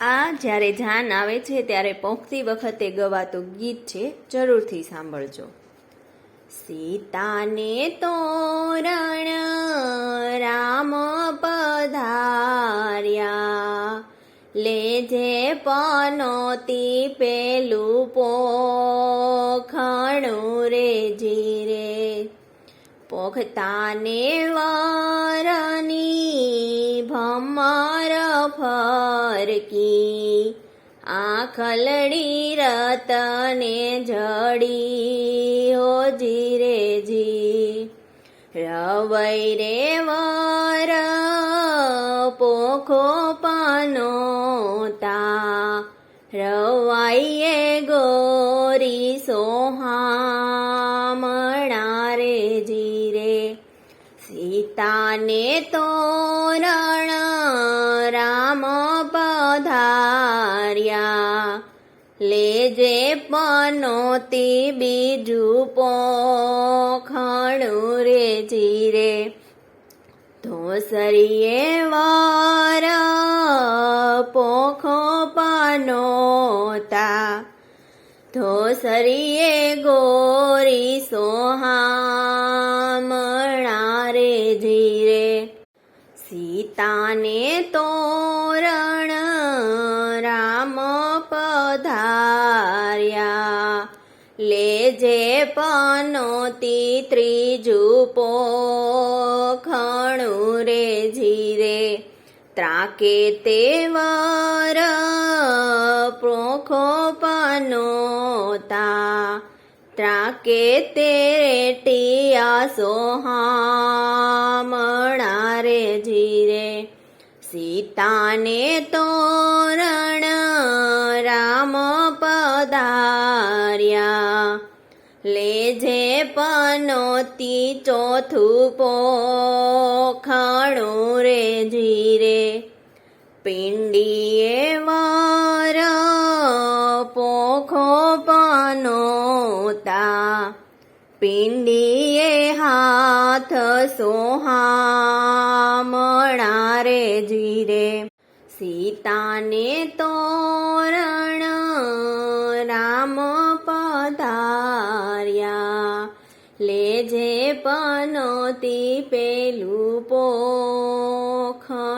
આ જ્યારે જાન આવે છે ત્યારે પોખતી વખતે ગવાતું ગીત છે, જરૂરથી સાંભળજો. સીતાને તોરણ રામ પધાર્યા, લેજે પનોતી પેલું પોખણું રે. જીરે પોખતાને વરની આખલડી રતને જડી હો જીરે જી રવૈ રે વર પોખો પાનો તા રવાઈએ ગોરી સોહામણા રે જીરે. સીતાને તોરણ રામ લેજે પનોતી બીજું પોખણું રે જીરે ધોસરીએ વાર પોખો પનોતા. ધોસરીએ ગોરી સોહામણા રે ધીરે સીતાને તોરણ લેજે પનોતી ત્રીજું પોખણું રે જીરે, ત્રાકે તે વર પ્રોખો પનોતા, ત્રાકે તે રેટિયા સોહામણા રે જીરે, સીતાને તોરણ પધાર્યા લેજે પનોતી ચોથું પોખણું રે જીરે પિંડીએ વાર પોખો પનોતા. પિંડીએ હાથ સોહામણા રે જીરે સીતાને તોરણ લેજે પનોતી પેલું પોખણું રે